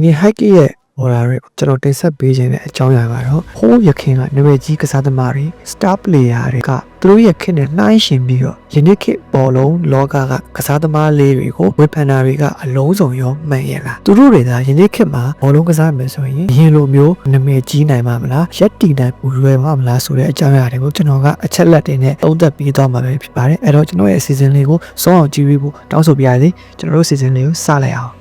ဒီနေ့ hike ရဲ့ဟော်ရာတွေကျွန်တော်တင်ဆက်ပေးခြင်းတဲ့အကြောင်းအရာကတော့ဟိုးရခင်ကနာမည်ကြီးကစားသမားတွေ star player တွေကသူတို့ရဲ့ခေတ်နဲ့နှိုင်းယှဉ်ပြီးတော့ယနေ့ခေတ်ဘောလုံးလောကကကစားသမားလေးတွေကိုဝေဖန်တာတွေကအလုံးစုံရောမှန်ရဲ့လားသူတို့တွေကယနေ့ခေတ်မှာဘောလုံးကစားမယ်ဆိုရင်အရင်လိုမျိုးနာမည်ကြီးနိုင်မှာမလားရက်တီနိုင်ပူရွယ်မှာမလားဆိုတဲ့အကြောင်းအရာတွေကိုကျွန်တော်ကအချက်လက်တွေနဲ့သုံးသပ်ပြီးသွားမှာပဲဖြစ်ပါတယ်အဲ့တော့ကျွန်တော်ရဲ့အစီအစဉ်လေးကိုစောအောင်ကြည့်ပြီးဖို့တောင်းဆိုပြရစီကျွန်တော်တို့အစီအစဉ်လေးကိုစလိုက်အောင်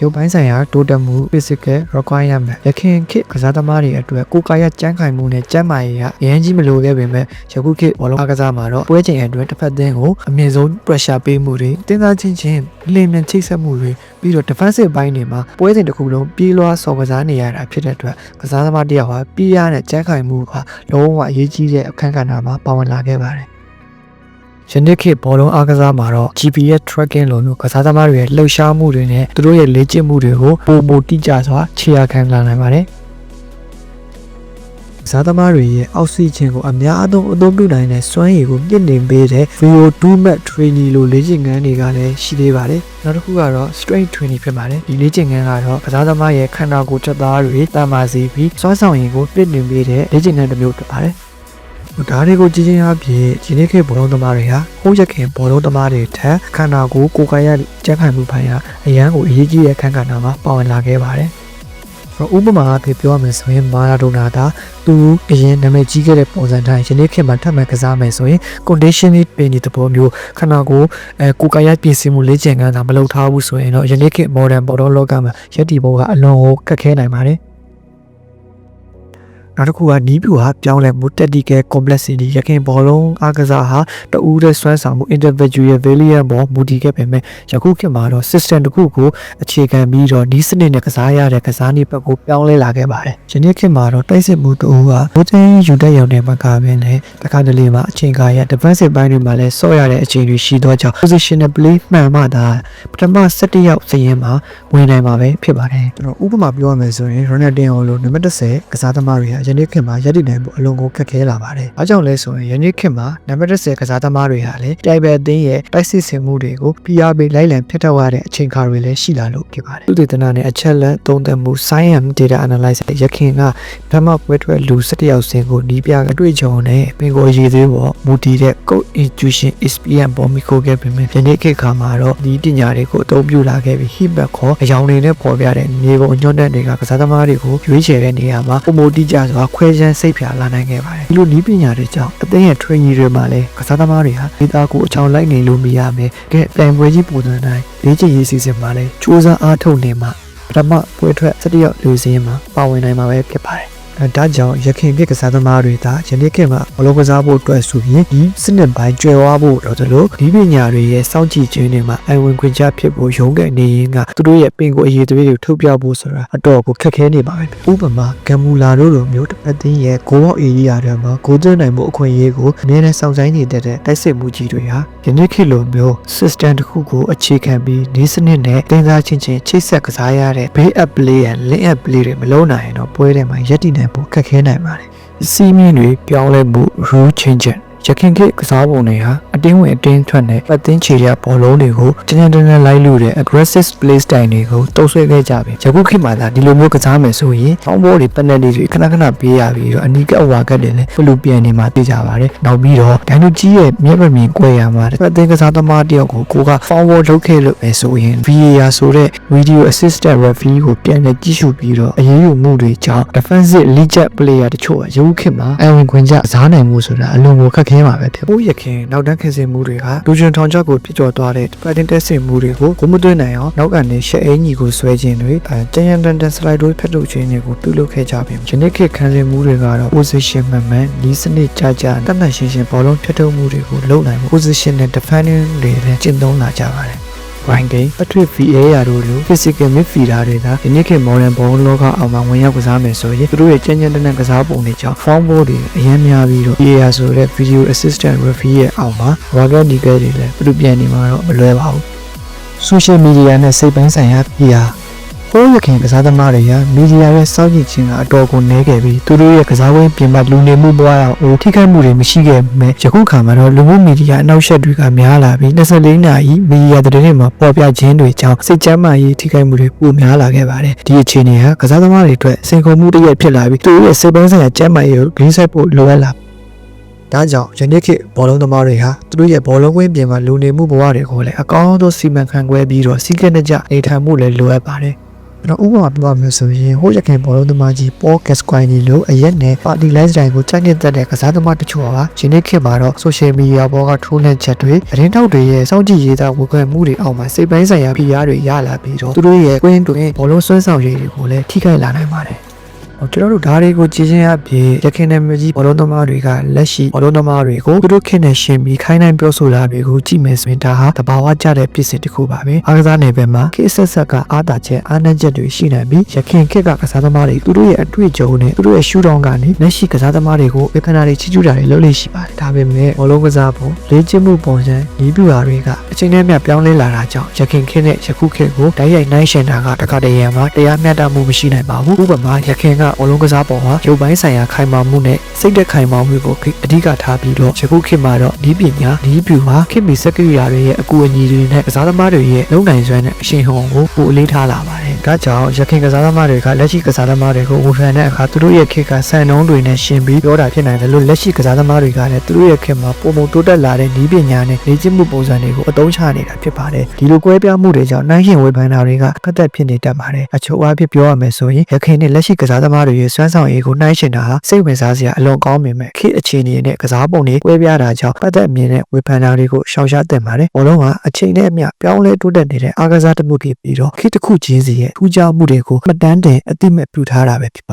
ရုပ်ပိုင်းဆိုင်ရာတိုးတက်မှု physical requirement ရခင်ခေတ်ကစားသမားတွေအတွက်ကိုယ်ကာယကြမ်းခိုင်မှုနဲ့ကျန်းမာရေးကအရင်ကြီးမလိုခဲ့ပေမဲ့ယခုခေတ်ဘောလုံးအားကစားမှာတော့ပွဲချိန်အတွင်းတစ်ဖက်သင်းကိုအမြင့်ဆုံး pressure ပေးမှုတွေတင်းသားချင်းချင်းလင်းမြန်ချိတ်ဆက်မှုတွေပြီးတော့ defensive ဘိုင်းတွေမှာပွဲစဉ်တစ်ခုလုံးပြေးလွှားစော်ကစားနေရတာဖြစ်တဲ့အတွက်ကစားသမားတစ်ယောက်ဟာပြေးရတဲ့ကြမ်းခိုင်မှုကလုံးဝအရေးကြီးတဲ့အခန်းကဏ္ဍမှာပါဝင်လာခဲ့ပါတယ် ယနေ့ခေတ်ဘောလုံးအားကစားမှာတော့ GPS tracking လိုမျိုးကစားသမားတွေရဲ့လှုပ်ရှားမှုတွေနဲ့သူတို့ရဲ့လေ့ကျင့်မှုတွေကိုပုံပုံတိကျစွာခြေရာခံလာနိုင်ပါတယ်။ကစားသမားတွေရဲ့အောက်ဆီဂျင်ကိုအများအသုံးအသုံးပြုနိုင်တဲ့စွမ်းရည်ကိုမြင့်တင်ပေးတဲ့ VO2 max training လိုလေ့ကျင့်ခန်းတွေကလည်းရှိသေးပါတယ်။နောက်တစ်ခုကတော့ strength training ဖြစ်ပါတယ်။ဒီလေ့ကျင့်ခန်းကတော့ကစားသမားရဲ့ခန္ဓာကိုယ် chất သားတွေတန်မာစေပြီးစွမ်းဆောင်ရည်ကိုပြည့်တင်ပေးတဲ့လေ့ကျင့်ခန်းတစ်မျိုးဖြစ်ပါတယ်။ ဒါတွေကိုကြည်ချင်းအဖြစ်ဒီနေ့ခေတ်ဘောလုံးသမားတွေဟာဟိုးရခင်ဘောလုံးသမားတွေထက်ခန္ဓာကိုယ်ကိုယ်ကာယကြက်ခိုင်မှုပိုင်းဟာအရန်ကိုအရေးကြီးတဲ့အခန်းကဏ္ဍမှာပါဝင်လာခဲ့ပါတယ်။ဥပမာအဖြစ်ပြောရမယ်ဆိုရင်မာရာဒိုနာကသူအရင်နာမည်ကြီးခဲ့တဲ့ပုံစံတိုင်းယနေ့ခေတ်မှာထပ်မံကစားမယ်ဆိုရင် conditioning ပေးနေတဲ့ပုံမျိုးခန္ဓာကိုယ်အဲကိုယ်ကာယပြင်ဆင်မှုလေ့ကျင့်ခန်းတာမလုပ်ထားဘူးဆိုရင်တော့ယနေ့ခေတ် modern ဘောလုံးလောကမှာယက်တီဘောကအလွန်ကိုခက်ခဲနိုင်ပါတယ်။ နောက်တစ်ခုကနီးပြူဟာပြောင်းလဲမှု tactical complexity ရခင်ဘောလုံးအားကစားဟာတဦးတဲ့စွမ်းဆောင်မှု individual valiant ပေါ်မူတည်ခဲ့ပေမဲ့ယခုခေတ်မှာတော့ system တစ်ခုကိုအခြေခံပြီးတော့ဒီစနစ်နဲ့ကစားရတဲ့ကစားနည်းဘက်ကိုပြောင်းလဲလာခဲ့ပါတယ်။ယနေ့ခေတ်မှာတော့တိုက်စစ်မှုတဦးကဘိုးသိန်းယူတဲ့ရုံနဲ့မကဘဲနဲ့တခါတလေမှာအချိန်ကာရ defensive ဘိုင်းတွေမှာလည်းဆော့ရတဲ့အချိန်တွေရှိသောကြောင့် positional play မှန်မှသာပထမ17ရောက်စရင်မှာဝင်နိုင်မှာပဲဖြစ်ပါတယ်။ကျွန်တော်ဥပမာပြောရမယ်ဆိုရင် Ronaldinho လိုနံပါတ်10ကစားသမားတွေကယနေ့ခေတ်မှာရည်တည်နိုင်ဖို့အလွန်ကိုခက်ခဲလာပါတယ်။အားကြောင့်လဲဆိုရင်ယနေ့ခေတ်မှာနံပါတ်10ကစားသမားတွေဟာလည်းတိုင်ပယ်အသင်းရဲ့တိုက်စစ်ဆင်မှုတွေကို PR ပေးလိုက်လံဖျက်ထောက်ရတဲ့အချိန်ခါတွေလည်းရှိလာလို့ဖြစ်ပါတယ်။သူတည်တနာနဲ့အချက်လက်သုံးသပ်မှု science data analysis ရခင်ကဓမ္မပွဲထွက်လူ17ယောက်စင်ကိုနီးပြအတွေ့အကြုံနဲ့ပင်ကိုရည်သေးပေါ်မူတည်တဲ့ code institution SPM ပေါ်မိခိုခဲ့ပေမဲ့ယနေ့ခေတ်ခါမှာတော့ဒီပညာတွေကိုအသုံးပြုလာခဲ့ပြီး hip ခေါ်အယောင်တွေနဲ့ပေါ်ပြတဲ့နေပုံညွှန်းတဲ့တွေကကစားသမားတွေကိုရွေးချယ်တဲ့နေရာမှာပုံမတိကျစွာခွဲခြမ်းစိတ်ဖြာလာနိုင်ခဲ့ပါတယ်ဒီလိုနီးပညာတွေကြောင့်အသင်းရဲ့ training တွေမှာလည်းကစားသမားတွေဟာဒေတာကိုအချောင်လိုက်နေလို့မရမယ်ကဲပြိုင်ပွဲကြီးပုံစံတိုင်းလေ့ကျင့်ရေးစီစဉ်မှာလည်းစူးစမ်းအားထုတ်နေမှာပထမပွဲထွက်17ရောက်လူစင်းမှာပါဝင်နိုင်မှာပဲဖြစ်ပါတယ်အဲ ဒါကြောင့်ရခင်ခေတ်ကစားသမားတွေဒါယနေ့ခေတ်မှာဘလုံးကစားဖို့အတွက်ဆိုရင်ဒီစနစ်ပိုင်းကျွယ်ဝဖို့တော့ဒီလိုဒီပညာတွေရဲ့စောင့်ကြည့်ခြင်းတွေမှာအဝင်ခွင့်ချဖြစ်ဖို့ရုန်းကန်နေရင်ကသူတို့ရဲ့ပင်ကိုအရေးသွေးတွေထုတ်ပြဖို့ဆိုတာအတော့ကိုခက်ခဲနေပါပဲဥပမာဂမ်မူလာတို့လိုမျိုးတစ်ဖက်သင်းရဲ့ဂိုးပေါက်အေရီးယာတွေမှာဂိုးသွင်းနိုင်မှုအခွင့်အရေးကိုအမြဲတမ်းစောင့်ဆိုင်နေတဲ့တိုက်စစ်မှုကြီးတွေဟာယနေ့ခေတ်လိုမျိုး system တစ်ခုကိုအခြေခံပြီးဒီစနစ်နဲ့တင်စားချင်းချင်းချိတ်ဆက်ကစားရတဲ့ bay up play နဲ့ link up play တွေမလုံးနိုင်ရင်တော့ပွဲထဲမှာရပ်တည်နိုင်ဖို့ခက်ခဲနိုင်ပါတယ်။စီးမင်းတွေပြောင်းလဲမှု rule change ရခင်ခေတ်ကစားပုံတွေဟာအတင်းဝင်အတင်းထွက်နဲ့ပတ်သင်းချေတဲ့ဘောလုံးတွေကိုကျန်းကျန်းတန်းတန်းလိုက်လို့တဲ့ aggressive play style တွေကိုတုံ့ဆွဲခဲ့ကြပြီ။ယခုခေတ်မှာသာဒီလိုမျိုးကစားမယ်ဆိုရင်အောင်းဘောတွေ penalty တွေခဏခဏပေးရပြီးတော့အနီးကပ်အဝါကတ်တွေလည်းဖလူပြန်နေမှာသိကြပါတယ်။နောက်ပြီးတော့ဒိုင်နူကြီးရဲ့မျက်မမြင်ကွဲရမှာပတ်သင်းကစားသမားတယောက်ကိုကိုက forward လုပ်ခဲ့လို့ပဲဆိုရင် VAR ဆိုတဲ့ video assistant referee ကိုပြန်လည်ကြည့်ရှုပြီးတော့အရေးယူမှုတွေကြောင့် defensive legit player တချို့ကယခုခေတ်မှာအဝင်ခွင့်ကြစားနိုင်မှုဆိုတာအလွန်ကိုခက်ခဲမှာပဲဖြစ်။ဦးရခင်နောက်တန်းခင်စင်မှုတွေကလူချင်းထောင်ချောက်ကိုဖြစ်ကျော်သွားတဲ့ fighting test မှုတွေကိုကိုမသွင်းနိုင်အောင်နောက်ကနေရှက်အင်းကြီးကိုဆွဲခြင်းတွေအဲကျန်ရန်တန်တန် slide တွေဖက်ထုတ်ခြင်းတွေကိုပြုလုပ်ခဲ့ကြပြီ။ယနေ့ခေတ်ခံစင်မှုတွေကတော့ position မှန်မှန်ဒီစနစ်ကြကြတတ်မှတ်ရှင်းရှင်းဘောလုံးဖက်ထုတ်မှုတွေကိုလုပ်နိုင်မှု position နဲ့ defending တွေလည်းကျင့်သုံးလာကြပါတယ်။ Ryan Gay အထွေ VA ရာတို့လို physical midfielder တွေကဒီနေ့ခေတ် modern ဘောလုံးလောကအောင်မှာဝင်ရောက်ကစားမယ်ဆိုရင်သူတို့ရဲ့ကြမ်းကြမ်းတမ်းတမ်းကစားပုံတွေကြောင့် form ball တွေအရင်များပြီးတော့ VAR ဆိုတဲ့ video assistant referee ရဲ့အောက်မှာ Wagner Nickel တွေလည်းပြုပြန်နေမှာတော့မလွယ်ပါဘူး social media နဲ့စိတ်ပိုင်းဆိုင်ရာ PR ပိုးရခင်ကစားသမားတွေကမီဒီယာရဲ့စောင့်ကြည့်ခြင်းကအတော်ကိုနည်းခဲ့ပြီးသူတို့ရဲ့ကစားဝင်းပြင်ပလူနေမှုဘဝအောင်ထိခိုက်မှုတွေမရှိခဲ့ပေမဲ့ယခုခါမှာတော့လူမှုမီဒီယာအနောက်ရှက်တွေကများလာပြီး24နာရီမီဒီယာသတင်းတွေမှာပေါ်ပြခြင်းတွေကြောင့်စိတ်ကြမ်းမာရေးထိခိုက်မှုတွေပိုများလာခဲ့ပါတယ်ဒီအခြေအနေဟာကစားသမားတွေအတွက်စိန်ခေါ်မှုတစ်ရပ်ဖြစ်လာပြီးသူတို့ရဲ့စိတ်ပိုင်းဆိုင်ရာကြမ်းမာရေးကိုဂရုစိုက်ဖို့လိုအပ်လာဒါကြောင့်ယနေ့ခေတ်ဘောလုံးသမားတွေဟာသူတို့ရဲ့ဘောလုံးကွင်းပြင်မှာလူနေမှုဘဝတွေကိုလည်းအကောင်းဆုံးစီမံခန့်ခွဲပြီးတော့စီးကဲနဲ့ကြနေထိုင်မှုလည်းလိုအပ်ပါတယ်။ ကျွန်တော်ဥပမာပြပါမယ်ဆိုရင်ဟိုရခင်ဘောလုံးသမားကြီးပေါ်ကက်စကွိုင်းနီလိုအရက်နဲ့ပါတီလိုင်းစတိုင်ကိုကြိုက်နေတဲ့တဲ့ကစားသမားတချို့ဟာယနေ့ခေတ်မှာတော့ social media ပေါ်ကထိုးနှက်ချက်တွေသတင်းထောက်တွေရဲ့စောင့်ကြည့်ရေးသားဝေခွင့်မှုတွေအောက်မှာစိတ်ပိုင်းဆိုင်ရာဖိအားတွေရလာပြီးတော့သူတို့ရဲ့ကွင်းတွင်ဘောလုံးဆွမ်းဆောင်ရည်တွေကိုလည်းထိခိုက်လာနိုင်ပါတယ်။ဟို ကျွန်တော်တို့ဓာတ်တွေကိုကြည်ချင်းအပြင်ရခိုင်နယ်မြေကြီးဘောလုံးသမားတွေကလက်ရှိဘောလုံးသမားတွေကိုသူတို့ခင်နဲ့ရှင်ပြီးခိုင်းနိုင်ပြောဆိုတာတွေကိုကြည့်မယ်ဆိုရင်ဒါဟာတဘာဝကျတဲ့ပြည်စင်တစ်ခုပါပဲအားကစားနယ်ပယ်မှာခေတ်ဆက်ဆက်ကအားတာချက်အားနည်းချက်တွေရှိနိုင်ပြီးရခိုင်ခေတ်ကကစားသမားတွေသူတို့ရဲ့အတွေ့အကြုံနဲ့သူတို့ရဲ့ရှူတောင်းကနေလက်ရှိကစားသမားတွေကိုဝေဖန်တာတွေချီးကျူးတာတွေလုပ်လို့ရှိပါတယ်ဒါပေမဲ့ဘောလုံးကစားပုံလေ့ကျင့်မှုပုံစံဤပြူတာတွေကအချိန်နဲ့မျှပြောင်းလဲလာတာကြောင့်ရခိုင်ခေတ်နဲ့ယခုခေတ်ကိုတိုက်ရိုက်နှိုင်းယှဉ်တာကတခါတည်းရံမှာတရားမျှတမှုမရှိနိုင်ပါဘူးဥပမာရခိုင်ကဘောလုံးကစားပုံဟာရုပ်ပိုင်းဆိုင်ရာခိုင်မာမှုနဲ့စိတ်သက်ခိုင်မာမှုကိုအဓိကထားပြီးတော့ယခုခေတ်မှာတော့ဒီပညာဒီပြူဟာခေတ်မီစက်ကရိယာတွေရဲ့အကူအညီတွေနဲ့ကစားသမားတွေရဲ့လုံနိုင်စွမ်းနဲ့အရှင်ဟောင်းကိုပိုအလေးထားလာပါတယ်ဒါကြောင့်ရခိုင်ကစားသမားတွေကလက်ရှိကစားသမားတွေကိုဝေဖန်တဲ့အခါသူတို့ရဲ့ခေတ်ကစံနှုန်းတွေနဲ့ရှင်ပြီးပြောတာဖြစ်နိုင်တယ်လို့လက်ရှိကစားသမားတွေကလည်းသူတို့ရဲ့ခေတ်မှာပုံပုံတိုးတက်လာတဲ့ဤပညာနဲ့လေ့ကျင့်မှုပုံစံတွေကိုအသုံးချနေတာဖြစ်ပါတယ်ဒီလိုကွဲပြားမှုတွေကြောင့်နိုင်ရှင်ဝေဖန်တာတွေကကတ်သက်ဖြစ်နေတတ်ပါတယ်အချို့အားဖြင့်ပြောရမယ်ဆိုရင်ရခိုင်နဲ့လက်ရှိကစားသမားတွေရဲ့စွမ်းဆောင်ရည်ကိုနှိုင်းယှဉ်တာဟာစိတ်ဝင်စားစရာအလွန်ကောင်းပေမဲ့ခေတ်အခြေအနေနဲ့ကစားပုံတွေကွဲပြားတာကြောင့်ပတ်သက်မြင်တဲ့ဝေဖန်တာတွေကိုရှောင်ရှားသင့်ပါတယ်ဘောလုံးကအချိန်နဲ့အမျှပြောင်းလဲတိုးတက်နေတဲ့အားကစားတစ်မှုဖြစ်ပြီးတော့ခေတ်တစ်ခုချင်းစီရဲ့ထူးခြားမှုတွေကိုမှတ်တမ်းတင်အတိမဲ့ပြုထားတာပဲဖြစ်ပါတယ်